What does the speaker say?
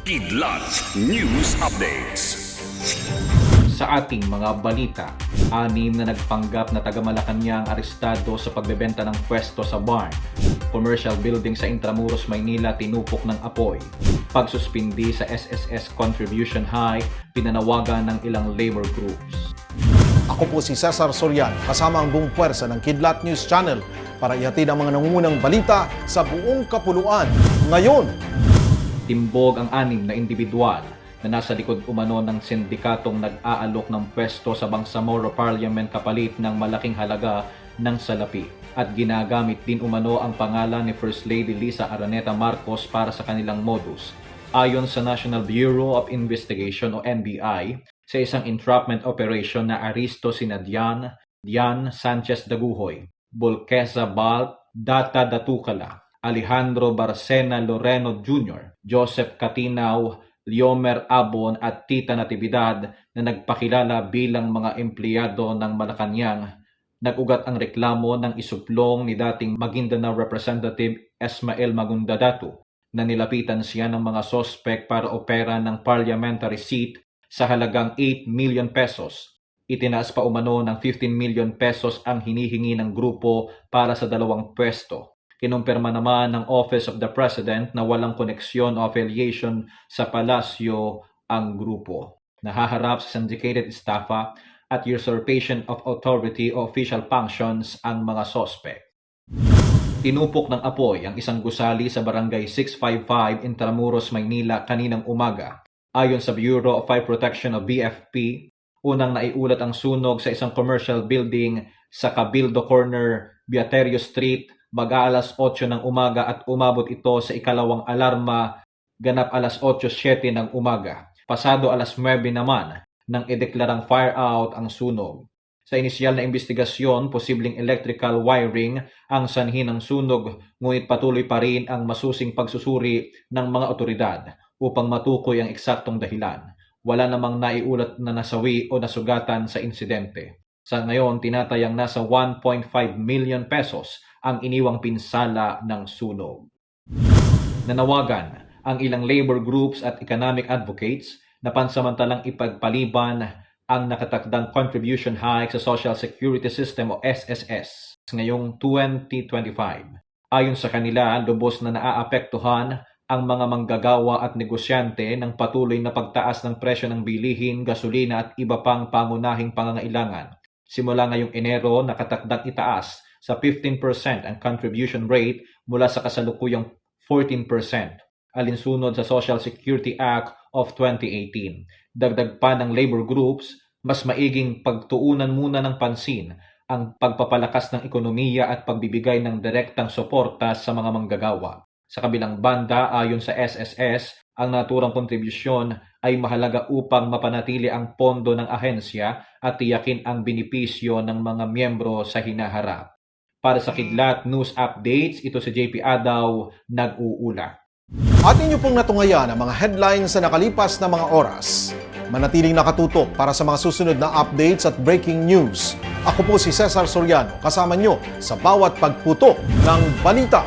Kidlat News Updates. Sa ating mga balita, anim na nagpanggap na taga Malacanang arestado sa pagbebenta ng pwesto sa barn. Commercial building sa Intramuros, Maynila tinupok ng apoy. Pagsuspindi sa SSS contribution high, pinanawagan ng ilang labor groups. Ako po si Cesar Soriano, kasama ang buong puwersa ng Kidlat News Channel para ihatid ang mga nangungunang balita sa buong kapuluan. Ngayon, Timbog ang anim na individual na nasa likod umano ng sindikatong nag-aalok ng pwesto sa Bangsamoro Parliament kapalit ng malaking halaga ng salapi. At ginagamit din umano ang pangalan ni First Lady Lisa Araneta Marcos para sa kanilang modus. Ayon sa National Bureau of Investigation o NBI, sa isang entrapment operation na aristo sina Dian, Sanchez Daguhoy, Volqueza Balt, Data Datukala, Alejandro Barcena Loreno Jr., Joseph Katinaw, Liomer Abon at Tita Natividad na nagpakilala bilang mga empleyado ng Malacanang. Nag-ugat ang reklamo ng isuplong ni dating Maguindanao Representative Esmael Magundadatu na nilapitan siya ng mga sospek para opera ng parliamentary seat sa halagang 8 million pesos. Itinaas pa umano ng 15 million pesos ang hinihingi ng grupo para sa dalawang pwesto. Kinumpirma naman ng Office of the President na walang koneksyon o affiliation sa palasyo ang grupo. Nahaharap sa syndicated estafa at usurpation of authority o official functions ang mga sospek. Tinupok ng apoy ang isang gusali sa barangay 655 Intramuros, Maynila kaninang umaga. Ayon sa Bureau of Fire Protection o BFP, unang naiulat ang sunog sa isang commercial building sa Cabildo Corner, Beaterio Street, mag-aalas 8 ng umaga at umabot ito sa ikalawang alarma ganap alas 8.07 ng umaga. Pasado alas 9 naman nang ideklarang fire out ang sunog. Sa inisyal na investigasyon, posibleng electrical wiring ang sanhi ng sunog ngunit patuloy pa rin ang masusing pagsusuri ng mga otoridad upang matukoy ang eksaktong dahilan. Wala namang naiulat na nasawi o nasugatan sa insidente. Sa ngayon, tinatayang nasa 1.5 million pesos ang iniwang pinsala ng sunog. Nanawagan ang ilang labor groups at economic advocates na pansamantalang ipagpaliban ang nakatakdang contribution hike sa Social Security System o SSS ngayong 2025. Ayon sa kanila, lubos na naaapektuhan ang mga manggagawa at negosyante ng patuloy na pagtaas ng presyo ng bilihin, gasolina at iba pang pangunahing pangangailangan. Simula ngayong Enero, nakatakdang itaas sa 15% ang contribution rate mula sa kasalukuyang 14% alinsunod sa Social Security Act of 2018. Dagdag pa ng labor groups, mas maiging pagtuunan muna ng pansin ang pagpapalakas ng ekonomiya at pagbibigay ng direktang suporta sa mga manggagawa. Sa kabilang banda, ayon sa SSS, ang naturang kontribusyon ay mahalaga upang mapanatili ang pondo ng ahensya at tiyakin ang benepisyo ng mga miyembro sa hinaharap. Para sa Kidlat News Updates, ito si JP Adaw, nag-uula. at inyo pong natungayan ang mga headlines sa nakalipas na mga oras. Manatiling nakatutok para sa mga susunod na updates at breaking news. Ako po si Cesar Soriano, kasama nyo sa bawat pagputok ng balita.